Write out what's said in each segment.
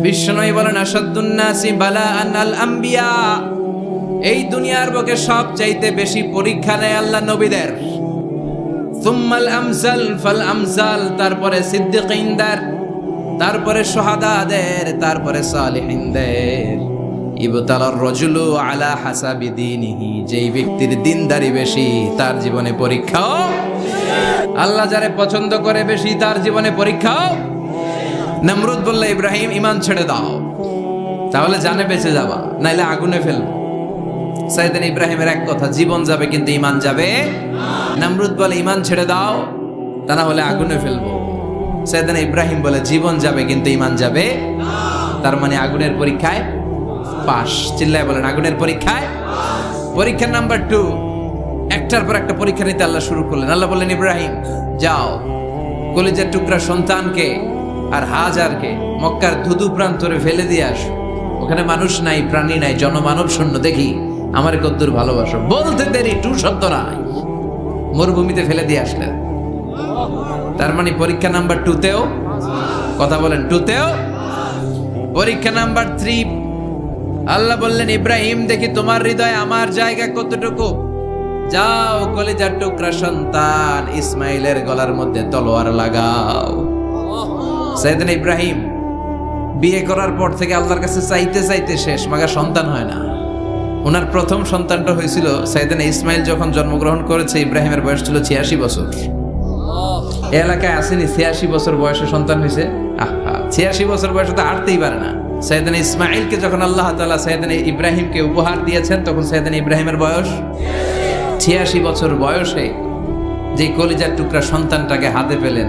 বিশ্বনয় বলেন, আসাদুন্নাসি বালা আল আম্বিয়া এই দুনিয়ার বুকে সব চাইতে বেশি পরীক্ষা নেয় আল্লাহ নবীদের। সুম্মাল আমসাল ফাল আমসাল, তারপরে সিদ্দিকিনদের, তারপরে সোহাদাদের তারপরে সালিহিনদের। ইবতালার রজুলু আলা হাসাবি দীনিহি, যেই ব্যক্তির দিনদারি বেশি, তার জীবনে পরীক্ষাও। আল্লাহ যারে পছন্দ করে বেশি, তার জীবনে পরীক্ষাও। নমরুদ বললে, ইব্রাহিম ইমান ছেড়ে দাও। তাহলে জানে বেঁচে যাবা, নাইলে আগুনে ফেলব। সাইদিন ইব্রাহিমের এক কথা, জীবন যাবে, কিন্তু ইমান যাবে নমরুদ বলে ইমান ছেড়ে দাও, তা না হলে আগুনে ফেলব। সাইদিন ইব্রাহিম বলে, জীবন যাবে, কিন্তু ইমান যাবে তার মানে আগুনের পরীক্ষায় পাশ। চিল্লায় বলেন, আগুনের পরীক্ষায় পরীক্ষা নাম্বার টু, একটার পর একটা পরীক্ষা নিতে আল্লাহ শুরু করলেন। আল্লাহ বললেন, ইব্রাহিম, যাও। কলিজার টুকরা সন্তানকে আর হাজারকে মক্কার ধুধু প্রান্তরে ফেলে দিয়ে আস। ওখানে মানুষ নাই, প্রাণী নাই, জনমানব শূন্য দেখি, আমার কদ্দুর ভালোবাসো। বলতে দেরি, টু শব্দ নাই। মরুভূমিতে ফেলে দিয়ে আসলেন। তার মানে পরীক্ষা নাম্বার টুতেও কথা বলেন টুতেও পরীক্ষা নাম্বার থ্রি আল্লাহ বললেন, ইব্রাহিম, দেখি তোমার হৃদয় আমার জায়গা কতটুকু? যাও, কলিজার টুকরা সন্তান, ইসমাইলের গলার মধ্যে তলোয়ার লাগাও। সাইদিন ইব্রাহিম, বিয়ে করার পর থেকে আল্লাহর কাছে চাইতে চাইতে শেষ, মাগা সন্তান হয় না। ওনার প্রথম সন্তানটা হয়েছিল সাইদিন ইসমাইল, যখন জন্মগ্রহণ করেছে, ইব্রাহিমের বয়স ছিল ছিয়াশি বছর। এলাকায় আসেনি, ছিয়াশি বছর বয়সে সন্তান হয়েছে। ছিয়াশি বছর বয়সে তো হাঁটতেই পারে না। সৈয়দান ইসমাইলকে যখন আল্লাহ তালা সৈয়দান ইব্রাহিমকে উপহার দিয়েছেন, তখন সৈয়দান ইব্রাহিমের বয়স ছিয়াশি বছর বয়সে যে কলিজার টুকরা সন্তানটাকে হাতে পেলেন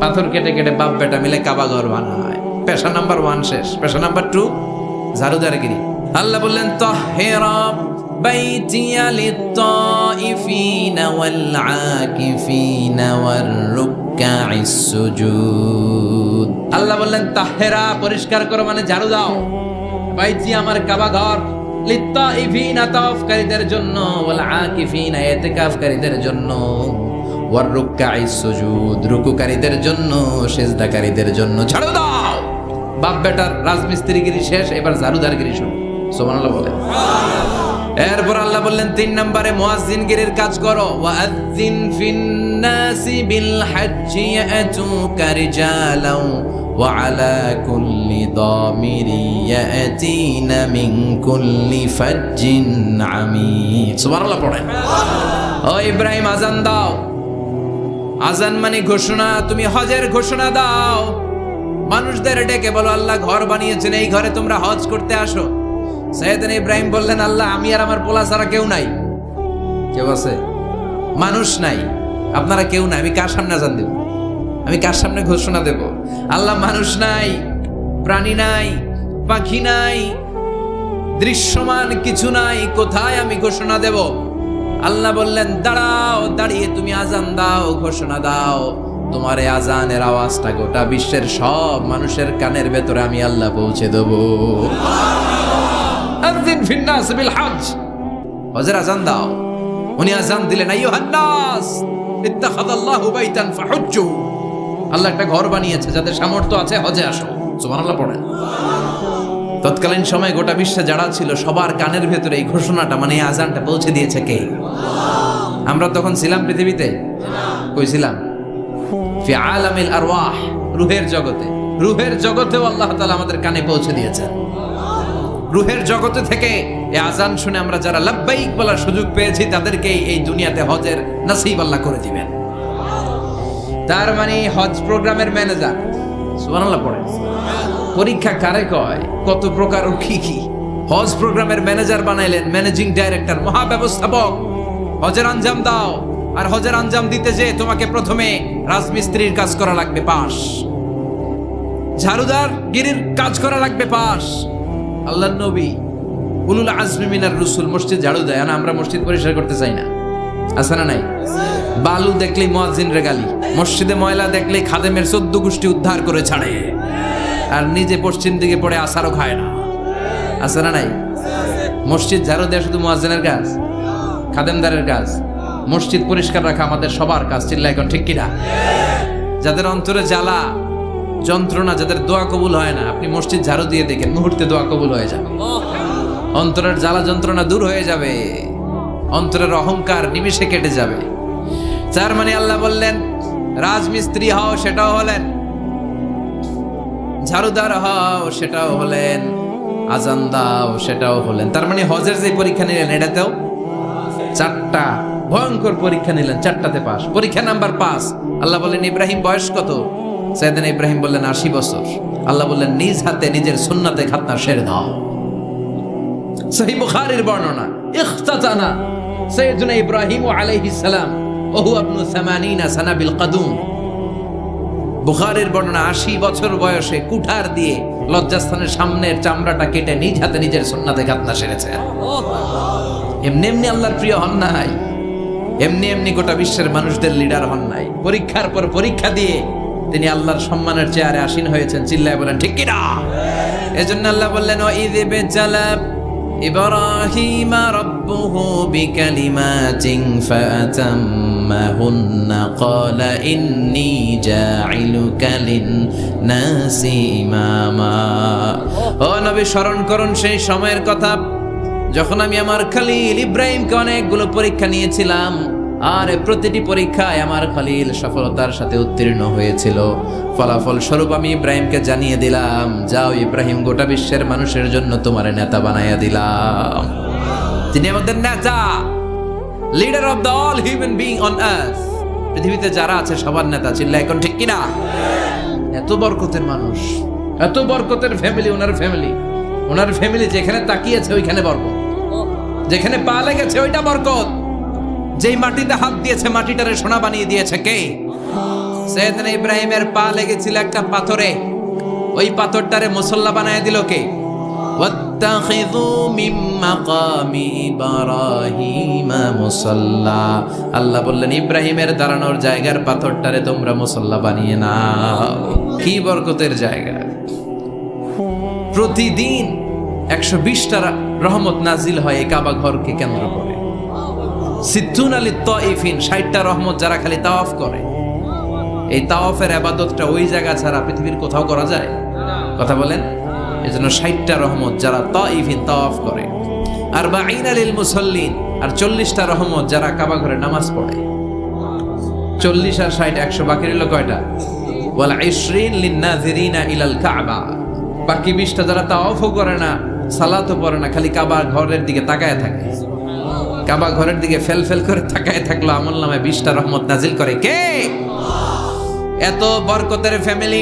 পাথর কেটে কেটে বাপ বেটা মিলে কাবা ঘর বানায় পেশা নাম্বার ওয়ান শেষ পেশা নাম্বার টু ঝাড়ুদারগিরি আল্লাহ বললেন তহেরা بيتي للطائفين والعاكفين والركع السجود আল্লাহ বললেন তাহেরা পরিষ্কার করো মানে ঝাড়ু দাও বাইজি আমার কাবা ঘর লিত্তাইফিনা তাওফকারীদের জন্য ওয়াল আকিফিনা ইতিকাফকারীদের জন্য ওয়ার রুকআই সুজুদ রুকুকারীদের জন্য সেজদাকারীদের জন্য ঝাড়ু দাও বাপ বেটার রাজমিস্ত্রিগিরি শেষ এবার ঝাড়ুদারগিরি শুরু সুবহানাল্লাহ বলে এরপর আল্লাহ বললেন তিন নম্বরে মুয়াজ্জিনগিরির কাজ করো ওয়াজ্জিন ফিন্নাসি বিল হাজ্জি ইয়াতুকা রিজালাও وعلى كل ضامر يأتين من كل فج عميق سبحان الله পড়েন ও ইব্রাহিম আজান দাও আজান মানে ঘোষণা, তুমি হজের ঘোষণা দাও। মানুষদের ডেকে বলো, আল্লাহ ঘর বানিয়েছেন, এই ঘরে তোমরা হজ করতে আসো। সৈয়দিন ইব্রাহিম বললেন, আল্লাহ, আমি আর আমার পোলা ছাড়া কেউ নাই। কেউ আছে? মানুষ নাই। আপনারা কেউ নাই, আমি কার সামনে আজান দেব? আমি কার সামনে ঘোষণা দেব? আল্লাহ মানুষ নাই, প্রাণী নাই, পাখি নাই, দৃশ্যমান কিছু নাই, কোথায় আমি ঘোষণা দেব? আল্লাহ বললেন দাঁড়াও দাঁড়িয়ে তুমি আজান দাও ঘোষণা দাও। তোমার এই আজানের আওয়াজটা গোটা বিশ্বের সব মানুষের কানের ভেতরে আমি আল্লাহ পৌঁছে দেব। আযিন হজ হজের আজান দাও। উনি আজান দিলেন বাইতান ফাহুজ্জু। আল্লাহ একটা ঘর বানিয়েছে যাদের সামর্থ্য আছে হজে আসো। সুবহানাল্লাহ পড়েন। তৎকালীন সময় গোটা বিশ্বে যারা ছিল, সবার কানের ভেতরে এই ঘোষণাটা মানে এই আজানটা পৌঁছে দিয়েছে কে? আমরা তখন ছিলাম পৃথিবীতে? কই ছিলাম? ফি আলামিল আরওয়াহ, রুহের জগতে। রুহের জগতেও আল্লাহ তাআলা আমাদের কানে পৌঁছে দিয়েছেন। রুহের জগতে থেকে এই আজান শুনে আমরা যারা লাব্বাইক বলার সুযোগ পেয়েছি, তাদেরকে এই দুনিয়াতে হজের নসিব আল্লাহ করে দিবেন। তার মানে হজ প্রোগ্রামের ম্যানেজার। সুবহানাল্লাহ পড়ে পরীক্ষা কারে কয়? কত প্রকার ও কি কি? হজ প্রোগ্রামের ম্যানেজার বানাইলেন, ম্যানেজিং ডাইরেক্টর, মহাব্যবস্থাপক। হজের আঞ্জাম দাও, আর হজের আঞ্জাম দিতে যে তোমাকে প্রথমে রাজমিস্ত্রির কাজ করা লাগবে পাশ ঝাড়ুদার গিরির কাজ করা লাগবে পাশ আল্লাহ নবী, উলুল আজমি মিনার রুসুল, মসজিদ ঝাড়ু দেয়। না আমরা মসজিদ পরিষ্কার করতে চাই না। আছে না নাই? বালু দেখলেই মুয়াজ্জিন রেগালি মসজিদে ময়লা দেখলেই খাদেমের চোদ্দ গোষ্ঠী উদ্ধার করে ছাড়ে। আর নিজে পশ্চিম দিকে পড়ে আসারও খায় না। আছে না নাই? মসজিদ ঝাড়ু দেওয়া শুধু মুয়াজ্জিনের কাজ? খাদেমদারের কাজ? মসজিদ পরিষ্কার রাখা আমাদের সবার কাজ চিল্লা এখন ঠিক কিনা? যাদের অন্তরে জ্বালা, যন্ত্রণা, যাদের দোয়া কবুল হয় না, আপনি মসজিদ ঝাড়ু দিয়ে দেখেন, মুহূর্তে দোয়া কবুল হয়ে যাবে। অন্তরের জ্বালা যন্ত্রণা দূর হয়ে যাবে। অন্তরের অহংকার নিমিষে কেটে যাবে। তার মানে আল্লাহ বললেন, রাজমিস্ত্রি হও, সেটাও হলেন। ঝাড়ুদার হও, সেটাও হলেন, আজান দাও, সেটাও হলেন। তার মানে হজের যে পরীক্ষা নিলেন, এটাতেও চারটা, ভয়ঙ্কর পরীক্ষা নিলেন, চারটাতে পাস পরীক্ষা নাম্বার পাস আল্লাহ বললেন, ইব্রাহিম, বয়স কত? সাইদিন ইব্রাহিম বললেন, আশি বছর। আল্লাহ বললেন, নিজ হাতে, নিজের সুন্নাতে খাতনা সেরে দাও। সহি বুখারীর বর্ণনা, ইখতাতানা সাইয়্যিদুনা ইব্রাহিম আলাইহিস সালাম, ওহু আবনু 80 সানা বিল কাদুম। বুখারের বর্ণনা, আশি বছর বয়সে কুঠার দিয়ে লজ্জাস্থানের সামনের চামড়াটা কেটে নিজ হাতে নিজের সন্ন্যাতে খাতনা সেরেছে। এমনি এমনি আল্লাহর প্রিয় হন নাই। এমনি এমনি গোটা বিশ্বের মানুষদের লিডার হন নাই। পরীক্ষার পর পরীক্ষা দিয়ে তিনি আল্লাহর সম্মানের চেয়ারে আসীন হয়েছেন, চিল্লায় বলেন, ঠিক কিনা এজন্য আল্লাহ বললেন ও ঈদ বেচালাব ইব্রাহিম রব্বুহু বিকালিমাতিন ফাতাম فأتمهن قال إني جاعلك للناس إماما ও নবী স্মরণ করুন সেই সময়ের কথা যখন আমি আমার খালিল ইব্রাহিমকে অনেকগুলো পরীক্ষা নিয়েছিলাম আর প্রতিটি পরীক্ষায় আমার খালিল সফলতার সাথে উত্তীর্ণ হয়েছিল ফলাফল স্বরূপ আমি ইব্রাহিমকে জানিয়ে দিলাম যাও ইব্রাহিম গোটা বিশ্বের মানুষের জন্য তোমার নেতা বানাইয়া দিলাম তিনি আমাদের নেতা Leader of the all human being on earth পৃথিবীতে যারা আছে, সবার নেতা চিল্লা এখন ঠিক কিনা? এত বরকতের মানুষ, এত বরকতের ফ্যামিলি ওনার ফ্যামিলি ওনার ফ্যামিলি যেখানে তাকিয়েছে, ওইখানে বরকত। যেখানে পা লেগেছে, ওইটা বরকত। যেই মাটিতে হাত দিয়েছে, মাটিটারে সোনা বানিয়ে দিয়েছে কে? সৈয়দনা ইব্রাহিমের পা লেগেছিল একটা পাথরে। ওই পাথরটারে মুসল্লা বানায় দিল কে? واتخذوا من مقام إبراهيم মুসল্লা আল্লাহ বললেন ইব্রাহিমের দাঁড়ানোর জায়গার পাথরটারে তোমরা মুসল্লা বানিয়ে নাও কি বরকতের জায়গা প্রতিদিন একশো বিশটা রহমত নাজিল হয় এই কাবা ঘরকে কেন্দ্র করে সিদ্ধুন আলী তইফিন ষাটটা রহমত যারা খালি তাওয়াফ করে এই তাওয়াফের আবাদতটা ওই জায়গা ছাড়া পৃথিবীর কোথাও করা যায় কথা বলেন এই জন্য ষাটটা রহমত যারা তইফিন, তাওয়াফ করে। আর বা আলিল মুসল্লিন, আর চল্লিশটা রহমত যারা কাবা ঘরে নামাজ পড়ে। চল্লিশ আর ষাট, একশো বাকি রইল কয়টা? বল ইসরিন লিন্নাজিরিনা ইলাল কাবা। বাকি বিশটা যারা তাওয়াফও করে না, সালাতও পড়ে না, খালি কাবা ঘরের দিকে তাকায় থাকে। কাবা ঘরের দিকে ফেল ফেল করে তাকায় থাকল, আমল নামে বিশটা রহমত নাজিল করে কে? এত বরকতের ফ্যামিলি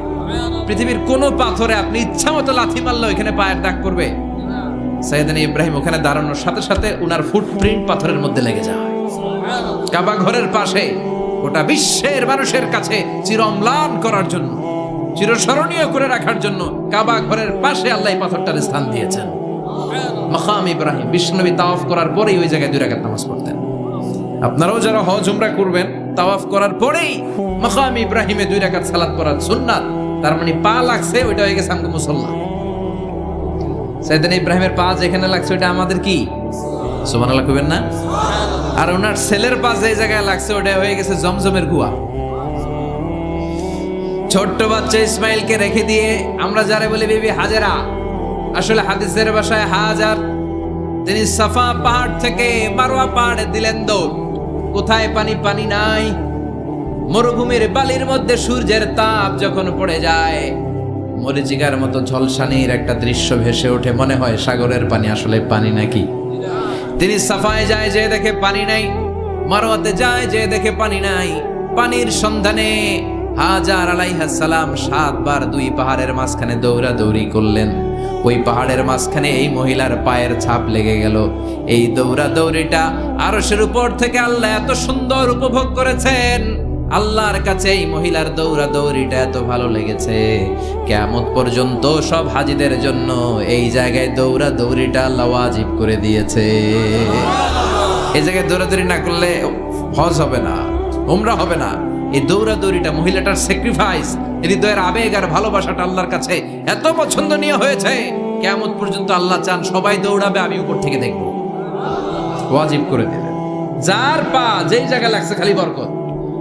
পৃথিবীর কোনো পাথরে আপনি ইচ্ছা মতো লাথি মারলো এখানে পায়ের দাগ পড়বে। সাইদানি ইব্রাহিম ওখানে দাঁড়ানোর সাথে সাথে উনার ফুটপ্রিন্ট পাথরের মধ্যে লেগে যায়। কাবা ঘরের পাশে গোটা বিশ্বের মানুষের কাছে চিরম্লান করার জন্য, চিরস্মরণীয় করে রাখার জন্য কাবা ঘরের পাশে আল্লাহ পাথরটার স্থান দিয়েছেন। মাকাম ইব্রাহিম বিষ্ণবী তাওয়াফ করার পরেই ওই জায়গায় দুই রাকাত নামাজ পড়তেন। আপনারাও যারা হজ, উমরা করবেন, তাওয়াফ করার পরেই মাকাম ইব্রাহিমে দুই রাকাত সালাত পড়ার সুন্নাত তার মানে পা লাগছে, ওইটা হয়ে গেছে আমগো মুসল্লা। সাইদান ইব্রাহিমের পা যেখানে লাগছে, ওইটা আমাদের কি? সুবহানাল্লাহ কইবেন না? আর ওনার ছেলের পা যে জায়গায় লাগছে ওটা হয়ে গেছে জমজমের কুয়া ছোট্ট বাচ্চা ইসমাইলকে রেখে দিয়ে আমরা যারা বলি, বিবি হাজারা। আসলে হাদিসের বাসায় হাজার তিনি সাফা পাহাড় থেকে মারোয়া পাহাড়ে দিলেন দৌড়। কোথায় পানি? পানি নাই। মরুভূমির বালির মধ্যে সূর্যের তাপ যখন পড়ে যায়, মরিচিকার মতো ঝলসানির একটা দৃশ্য ভেসে ওঠে। মনে হয় সাগরের পানি, আসলে পানি নাকি? তিনি সাফায় যায় যে দেখে পানি নাই। মারোয়াতে যায় যে দেখে পানি নাই। পানির সন্ধানে হাজার আলাইহাস সালাম সাতবার দুই পাহাড়ের মাঝখানে দৌড়াদৌড়ি করলেন। ওই পাহাড়ের মাঝখানে এই মহিলার পায়ের ছাপ লেগে গেল। এই দৌড়াদৌড়িটা আরশের উপর থেকে আল্লাহ এত সুন্দর উপভোগ করেছেন। আল্লাহর কাছে এই মহিলার দৌড়া দৌড়িটা এত ভালো লেগেছে। কেমন পর্যন্ত সব হাজিদের জন্য এই জায়গায় দৌড়া দৌড়িটা আল্লাহ ওয়াজিব করে দিয়েছে। এই জায়গায় দৌড়াদৌড়ি না করলে হজ হবে না, উমরা হবে না। এই দৌড়াদৌড়িটা মহিলাটার স্যাক্রিফাইস হৃদয়ের আবেগ আর ভালোবাসাটা আল্লাহর কাছে এত পছন্দনীয় হয়েছে। কেমন পর্যন্ত আল্লাহ চান সবাই দৌড়াবে, আমি উপর থেকে দেখব। ওয়াজিব করে দিলেন যার পা যেই জায়গায় লাগছে খালি বরকত।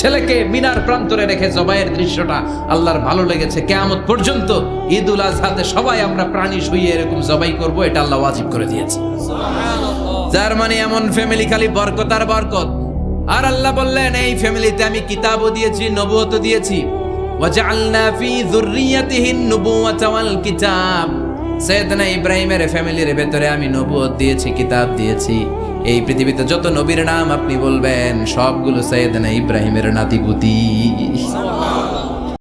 ছেলেকে মিনার প্রান্তরে রেখে জবাইয়ের দৃশ্যটা আল্লাহর ভালো লেগেছে। কেয়ামত পর্যন্ত ঈদ উল আজহাতে সবাই আমরা প্রাণী শুয়ে এরকম জবাই করব এটা আল্লাহ ওয়াজিব করে দিয়েছে। যার মানে এমন ফ্যামিলি খালি বরকত আর বরকত। আর আল্লাহ বললেন এই ফ্যামিলিতে আমি কিতাবও দিয়েছি নবুয়তও দিয়েছি। ওয়াজআলনা ফি যুররিয়াতিহিন নুবুওয়াতা ওয়াল কিতাব। সৈয়দনা ইব্রাহিমের ফ্যামিলির ভেতরে আমি নবুয়ত দিয়েছি, কিতাব দিয়েছি। এই পৃথিবীতে যত নবীর নাম আপনি বলবেন, সবগুলো সৈয়দনা ইব্রাহিমের নাতিপুতি।